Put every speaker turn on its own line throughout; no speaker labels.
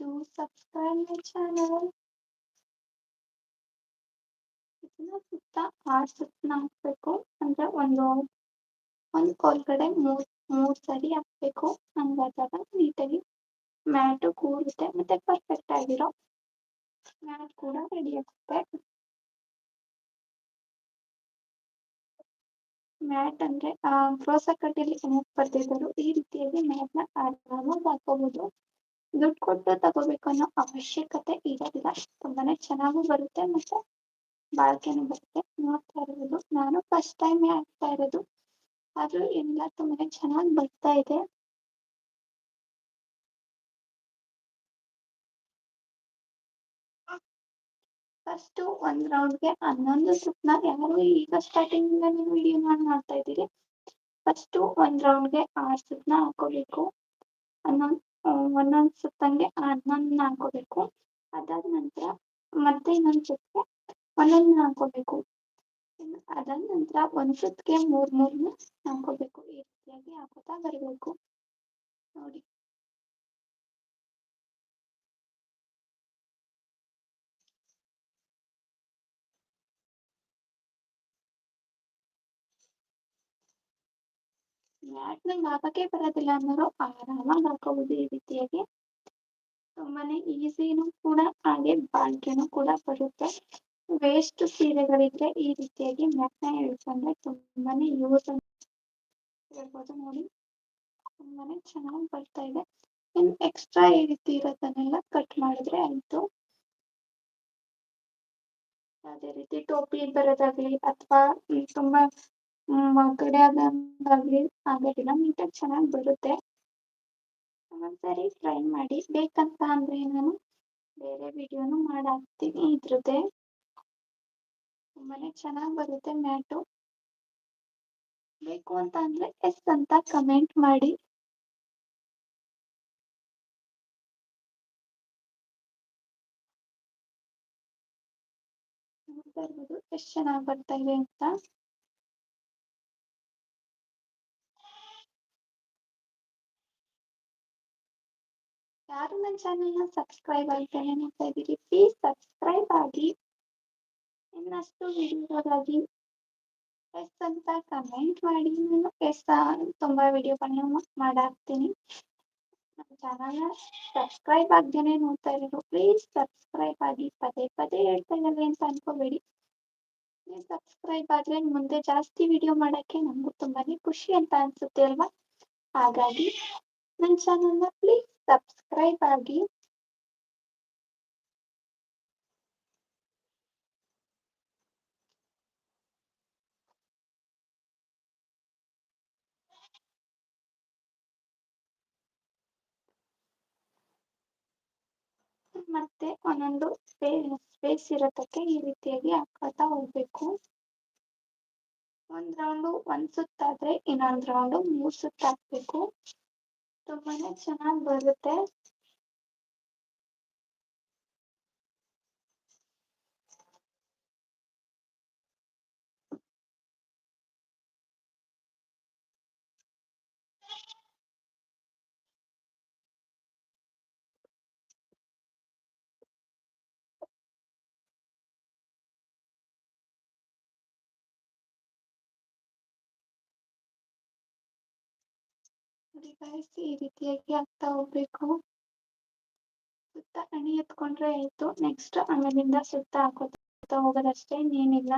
to subscribe my channel. ಇದನ್ನ ಸುತ್ತ R ಹಾಕ್ಬೇಕು ಅಂದ್ರೆ ಒಂದು ಒಂದು ಕೋಲ್ಗಡೆ ಮೂರ್ ಮೂರ್ ಸರಿ ಹಾಕ್ಬೇಕು ಹಂಗಾದಾಗ ನೀಟಾಗಿ ಮ್ಯಾಟು ಕೂರುತ್ತೆ ಮತ್ತೆ ಪರ್ಫೆಕ್ಟ್ ಆಗಿರೋ ಮ್ಯಾಟ್ ಕೂಡ ರೆಡಿ ಆಗುತ್ತೆ ಮ್ಯಾಟ್ ಅಂದ್ರೆ ಆ ಕ್ರೋಸ ಕಟ್ಟಲ್ಲಿ ಹೆಂಗ್ ಬರ್ತಿದ್ರು ಈ ರೀತಿಯಾಗಿ ಮ್ಯಾಟ್ನ ಆರಾಮಾಗಿ ಹಾಕೋಬಹುದು ದುಡ್ಡು ಕೊಟ್ಟು ತಗೋಬೇಕು ಅನ್ನೋ ಅವಶ್ಯಕತೆ ಇರೋದಿಲ್ಲ. ತುಂಬಾನೇ ಚೆನ್ನಾಗೂ ಬರುತ್ತೆ, ಮತ್ತೆ ಬಾಳ್ಕೆನೂ ಬರುತ್ತೆ, ನೋಡ್ತಾ ಇರ್ಬೋದು ನಾನು ಫಸ್ಟ್ ಟೈಮೇ ಹಾಕ್ತಾ ಇರೋದು. ಆದ್ರೂ ಎಲ್ಲ ತುಂಬಾನೇ ಚೆನ್ನಾಗಿ ಬರ್ತಾ ಇದೆ. ಫಸ್ಟ್ ಒಂದ್ ರೌಂಡ್ಗೆ ಹನ್ನೊಂದು ಸುತ್ತನ ಯಾರು ಈಗ ಸ್ಟಾರ್ಟಿಂಗ್ ನೀವು ವಿಡಿಯೋ ಮಾಡ್ತಾ ಇದ್ದೀರಿ? ಫಸ್ಟ್ ಒಂದ್ ರೌಂಡ್ಗೆ ಆರ್ ಸುತ್ತನ ಹಾಕೋಬೇಕು ಹನ್ನೊಂದ್ ಒಂದೊಂದ್ ಸುತ್ತಂಗೆ ಹನ್ನೊಂದನ್ನ ಹಾಕೋಬೇಕು ಅದಾದ ನಂತರ ಮತ್ತೆ ಇನ್ನೊಂದು ಸುತ್ತಿಗೆ ಒಂದೊಂದನ್ನ ಹಾಕೋಬೇಕು ಅದಾದ ನಂತರ ಒಂದ್ ಸುತ್ತಿಗೆ ಮೂರ್ ಮೂರ್ನ ಹಾಕೋಬೇಕು ಈ ರೀತಿಯಾಗಿ ಹಾಕೋತಾ ಬರಬೇಕು. ನೋಡಿ. ನಂಗೆ ಹಾಕಕ್ಕೆ ಬರೋದಿಲ್ಲ ಅನ್ನೋರು ಆರಾಮಾಗಿ ಹಾಕೋಬಹುದು ಈ ರೀತಿಯಾಗಿ. ತುಂಬಾನೇ ಈಸಿನೂ ಕೂಡ ಹಾಗೆ ಬಾಳ್ಕೆನೂ ಕೂಡ ಬರುತ್ತೆ. ವೇಸ್ಟ್ ಸೀರೆಗಳಿದ್ರೆ ಈ ರೀತಿಯಾಗಿ ಮ್ಯಾಟ್ನ ಹೇಳ್ಕೊಂಡ್ರೆ ತುಂಬಾನೇ ಯೂಸ್ ಹೇಳ್ಬೋದು ನೋಡಿ. ತುಂಬಾನೇ ಚೆನ್ನಾಗಿ ಬರ್ತಾ ಇದೆ. ಇನ್ ಎಕ್ಸ್ಟ್ರಾ ಈ ರೀತಿ ಇರೋದನ್ನೆಲ್ಲ ಕಟ್ ಮಾಡಿದ್ರೆ ಆಯ್ತು. ಅದೇ ರೀತಿ ಟೋಪಿ ಬರೋದಾಗ್ಲಿ ಅಥವಾ ತುಂಬಾ ಕಡೆ ಆದಂಗಾಗ್ಲಿ ಆಗೋದಿಲ್ಲ. ನೀಟಾಗಿ ಚೆನ್ನಾಗಿ ಬರುತ್ತೆ. ಒಂದ್ಸರಿ ಟ್ರೈ ಮಾಡಿ. ಬೇಕಂತ ಅಂದ್ರೆ ನಾನು ಬೇರೆ ವಿಡಿಯೋನು ಮಾಡಾಕ್ತೀನಿ ಇದ್ರದ್ದೇ. ತುಂಬಾನೇ ಚೆನ್ನಾಗಿ ಬರುತ್ತೆ ಮ್ಯಾಟು. ಬೇಕು ಅಂತ ಅಂದ್ರೆ ಎಸ್ ಅಂತ ಕಮೆಂಟ್ ಮಾಡಿ. ನೋಡ್ತಾ ಎಷ್ಟು ಚೆನ್ನಾಗಿ ಬರ್ತಾ ಇದೆ ಅಂತ. ಯಾರು ನನ್ನ ಚಾನೆಲ್ನ ಸಬ್ಸ್ಕ್ರೈಬ್ ಆಗ್ತಾನೆ ನೋಡ್ತಾ ಇದ್ದೀರಿ ಪ್ಲೀಸ್ ಸಬ್ಸ್ಕ್ರೈಬ್ ಆಗಿ. ಇನ್ನಷ್ಟು ವಿಡಿಯೋಗಾಗಿ ಎಸ್ ಅಂತ ಕಮೆಂಟ್ ಮಾಡಿ, ನಾನು ಎಸ್ ತುಂಬಾ ವಿಡಿಯೋಗಳನ್ನ ಮಾಡಾಕ್ತೀನಿ. ನಮ್ಮ ಚಾನಲ್ನ ಸಬ್ಸ್ಕ್ರೈಬ್ ಆಗ್ದೇನೆ ನೋಡ್ತಾ ಇರೋರು ಪ್ಲೀಸ್ ಸಬ್ಸ್ಕ್ರೈಬ್ ಆಗಿ. ಪದೇ ಪದೇ ಹೇಳ್ತಾ ಇದ್ದಾರೆ ಅಂತ ಅನ್ಕೋಬೇಡಿ. ನೀವು ಸಬ್ಸ್ಕ್ರೈಬ್ ಆದ್ರೆ ಮುಂದೆ ಜಾಸ್ತಿ ವಿಡಿಯೋ ಮಾಡಕ್ಕೆ ನಮಗೂ ತುಂಬಾನೇ ಖುಷಿ ಅಂತ ಅನ್ಸುತ್ತೆ ಅಲ್ವಾ? ಹಾಗಾಗಿ ನನ್ನ ಚಾನಲ್ನ ಪ್ಲೀಸ್ ಸಬ್ಸ್ಕ್ರೈಬ್ ಆಗಿ. ಮತ್ತೆ ಒಂದೊಂದು ಸ್ಪೇಸ್ ಇರೋದಕ್ಕೆ ಈ ರೀತಿಯಾಗಿ ಹಾಕೋತಾ ಹೋಗ್ಬೇಕು. ಒಂದ್ ರೌಂಡು ಒಂದ್ ಸುತ್ತಾದ್ರೆ ಇನ್ನೊಂದ್ ರೌಂಡು ಮೂರ್ ಸುತ್ತ ಹಾಕ್ಬೇಕು ತುಂಬಾನೇ ಚೆನ್ನಾಗಿ ಬರುತ್ತೆ ಈ ರೀತಿಯಾಗಿ ಆಗ್ತಾ ಹೋಗ್ಬೇಕು. ಸುತ್ತ ಅಣಿ ಎತ್ಕೊಂಡ್ರೆ ಆಯ್ತು. ನೆಕ್ಸ್ಟ್ ಆಮೇಲಿಂದ ಸುತ್ತ ಹಾಕೋತಾ ಹೋಗೋದಷ್ಟೇ ಇನ್ನೇನಿಲ್ಲ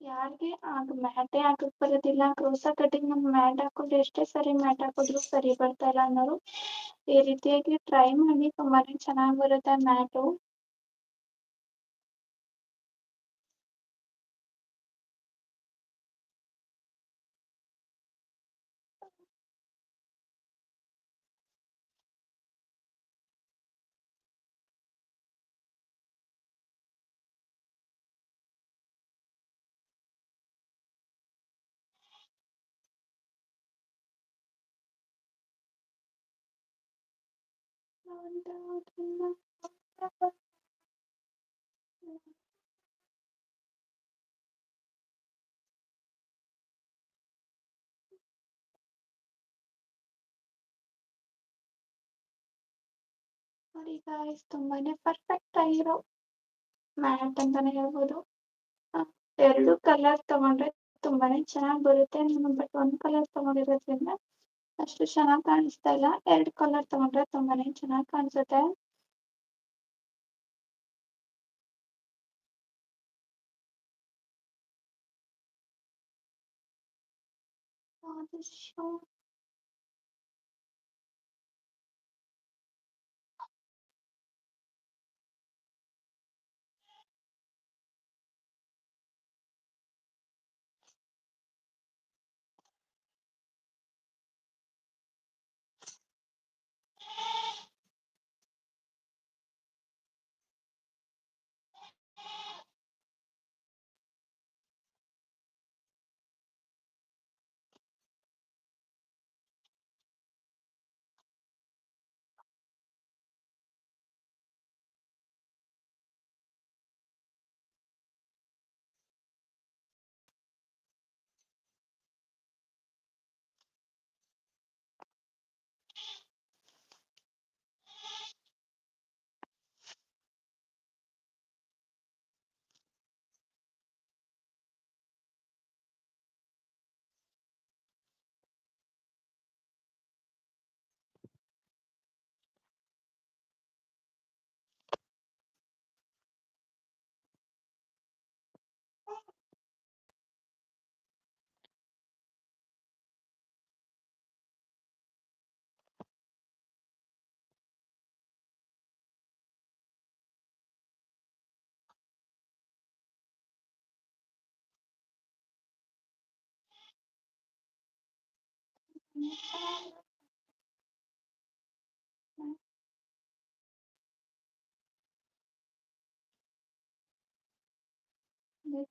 ಯಾರಿಗೆ ಆಗ ಮ್ಯಾಟೇ ಹಾಕಕ್ ಬರೋದಿಲ್ಲ. ಕ್ರೋಸ ಕಟಿಂಗ್ ನಮ್ ಮ್ಯಾಟ್ ಹಾಕೊಂಡ್ರೆ ಎಷ್ಟೇ ಸರಿ ಮ್ಯಾಟ್ ಹಾಕಿದ್ರು ಸರಿ ಬರ್ತಾ ಇಲ್ಲ ಅನ್ನೋರು ಈ ರೀತಿಯಾಗಿ ಟ್ರೈ ಮಾಡಿ ತುಂಬಾನೇ ಚೆನ್ನಾಗಿ ಬರುತ್ತೆ ಮ್ಯಾಟು ಗಾಯ್ಸ್ ತುಂಬಾನೇ ಪರ್ಫೆಕ್ಟ್ ಆಗಿರೋ ಮ್ಯಾಟ್ ಅಂತಾನೆ ಹೇಳ್ಬೋದು ಎರಡು ಕಲರ್ ತಗೊಂಡ್ರೆ ತುಂಬಾನೇ ಚೆನ್ನಾಗಿ ಬರುತ್ತೆ ಒಂದ್ ಬಟ್ ಕಲರ್ ತಗೊಂಡಿರೋದ್ರಿಂದ ಅಷ್ಟು ಚೆನ್ನಾಗಿ ಕಾಣಿಸ್ತಾ ಇಲ್ಲ ಎರಡು ಕಲರ್ ತಗೊಂಡ್ರೆ ತುಂಬಾನೇ ಚೆನ್ನಾಗಿ ಕಾಣಿಸುತ್ತೆ ಆದಷ್ಟು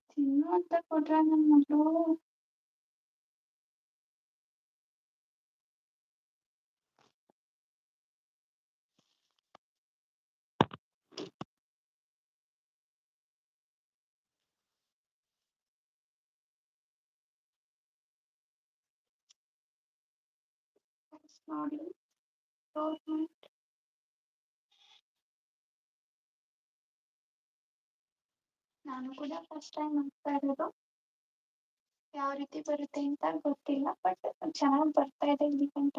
சின்னத்தை போடுறாங்க மட்டும் ನನ್ನ ಮಗಳು ನೋಡಿ ಗೌರ್ಮೆಂಟ್ ನಾನು ಕೂಡ ಫಸ್ಟ್ ಟೈಮ್ ಮಾಡ್ತಾ ಇರೋದು ಯಾವ ರೀತಿ ಬರುತ್ತೆ ಅಂತ ಗೊತ್ತಿಲ್ಲ ಬಟ್ ಚೆನ್ನಾಗಿ ಬರ್ತಾ ಇದೆ ಇಲ್ಲಿ ಗಂಟ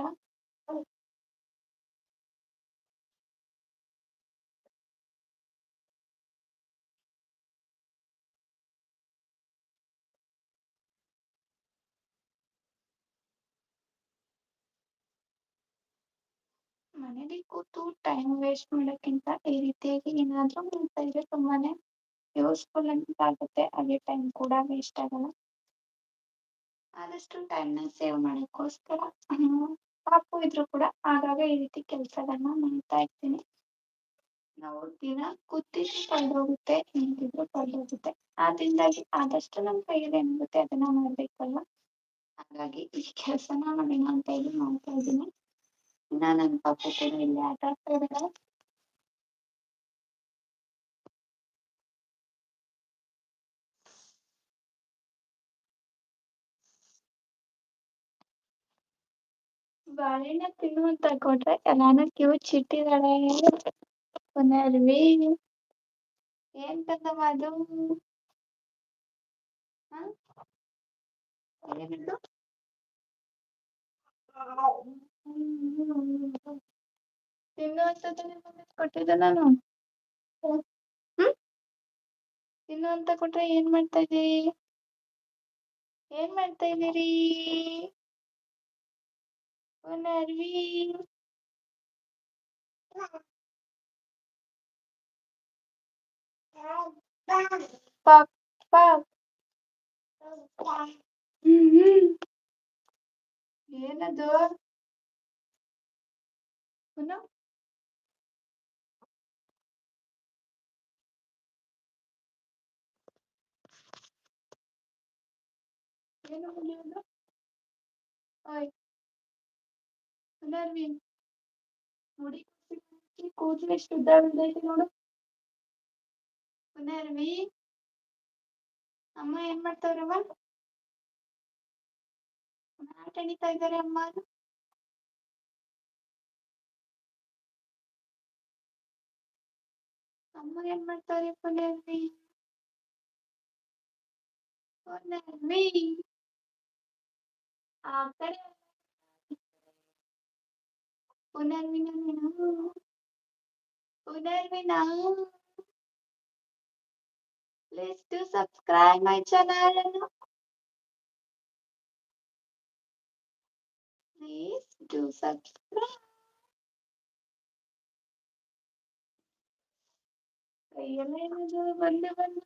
ಮನೇಲಿ ಕೂತು ಟೈಮ್ ವೇಸ್ಟ್ ಮಾಡೋಕ್ಕಿಂತ ಈ ರೀತಿಯಾಗಿ ಏನಾದರೂ ಮಾಡ್ತಾ ಇದ್ರೆ ತುಂಬಾನೇ ಯೂಸ್ಫುಲ್ ಅಂತ ಆಗುತ್ತೆ ಹಾಗೆ ಟೈಮ್ ಕೂಡ ವೇಸ್ಟ್ ಆಗಲ್ಲ. ಆದಷ್ಟು ಟೈಮ್ನ ಸೇವ್ ಮಾಡೋಕ್ಕೋಸ್ಕರ ಪಾಪು ಇದ್ರು ಕೂಡ ಆಗಾಗ ಈ ರೀತಿ ಕೆಲಸಗಳನ್ನ ಮಾಡ್ತಾ ಇರ್ತೀನಿ. ನಾವು ದಿನ ಕೂತಿದ್ರು ಕಳ್ದೋಗುತ್ತೆ ನಿಂತಿದ್ರು ಕಳೆದೋಗುತ್ತೆ ಆದ್ರಿಂದಾಗಿ ಆದಷ್ಟು ನಮ್ಮ ಕೈಯಲ್ಲಿ ಏನಾಗುತ್ತೆ ಅದನ್ನ ಮಾಡ್ಬೇಕಲ್ವ ಹಾಗಾಗಿ ಈ ಕೆಲಸನ ಮಾಡೋಣ ಅಂತ ಹೇಳಿ ಮಾಡ್ತಾ ಇದ್ದೀನಿ. ಇನ್ನ ನನ್ನ ಪಾಪ ಕೂಡ ಇಲ್ಲಿ ಆಟ ಆಡ್ತಾ ಇದ್ದಾಳೆ ಬಾಳೆಹಣ್ಣ ತಿನ್ನು ಅಂತ ಕೊಟ್ರೆ ಎಲ್ಲಾನು ಕ್ಯೂ ಚಿಟ್ಟಿದಾಳೆ. ಪುನರ್ವಿ ಏನ್ ತಂದಮ್ಮ ಅದು? ಏನದು? ತಿನ್ನು ಅಂತ ತಾನೇ ಮಮ್ಮಿ ಕೊಟ್ಟಿದ್ದೆ ನಾನು ಹ್ಮ್ ತಿನ್ನು ಅಂತ ಕೊಟ್ರೆ ಏನ್ ಮಾಡ್ತಾ ಇದೀರಿ ಏನ್ ಮಾಡ್ತಾ ಇದೀರಿ ಪುನರ್ವಿ ಪಾಪ್ ಪಾಪ್ ಹ್ಮ್ ಹ್ಮ್ ಏನದು ಪುನಃ ಏನು ಮುಗಿಯೋದು ಓಯ್ ಪುನರ್ವಿ ಮುಡಿ ಕೂದಲು ಎಷ್ಟು ಉದ್ದ ಬೆಳ್ದೈತೆ ನೋಡು ಪುನರ್ವಿ ಅಮ್ಮ ಏನ್ ಮಾಡ್ತಾವ್ರಮ್ಮ ಆಟ ಎಣಿತಾ ಇದ್ದಾರೆ ಅಮ್ಮ అమ్మ ఏం పెడతారు ఇప్పుడు అక్కడే పునర్విన నేను పునర్విన please to subscribe my channel please to subscribe പയ്യനത് വല്ല വല്ല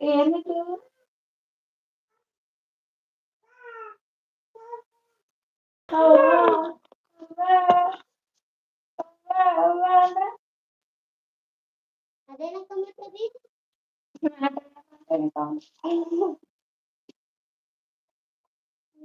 ഏത് അതെനക്കമ്മ
പ്രതീക്ഷ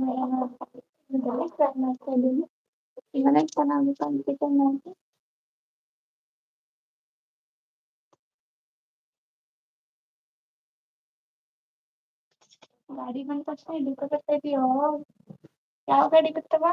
ಮಾಡೋಣ ಅಂತ ಟ್ರೈ ಮಾಡ್ತಾ ಇದ್ದೀನಿ ಇವನೇ ಚೆನ್ನಾಗಿ ಕಲ್ತಿದ್ದೆ ನಾನು ಗಾಡಿ ಬಂದ ತಕ್ಷಣ ಇದಕ್ಕೆ ಬರ್ತಾ ಇದೆಯೋ ಯಾವ ಗಾಡಿ ಗೊತ್ತವ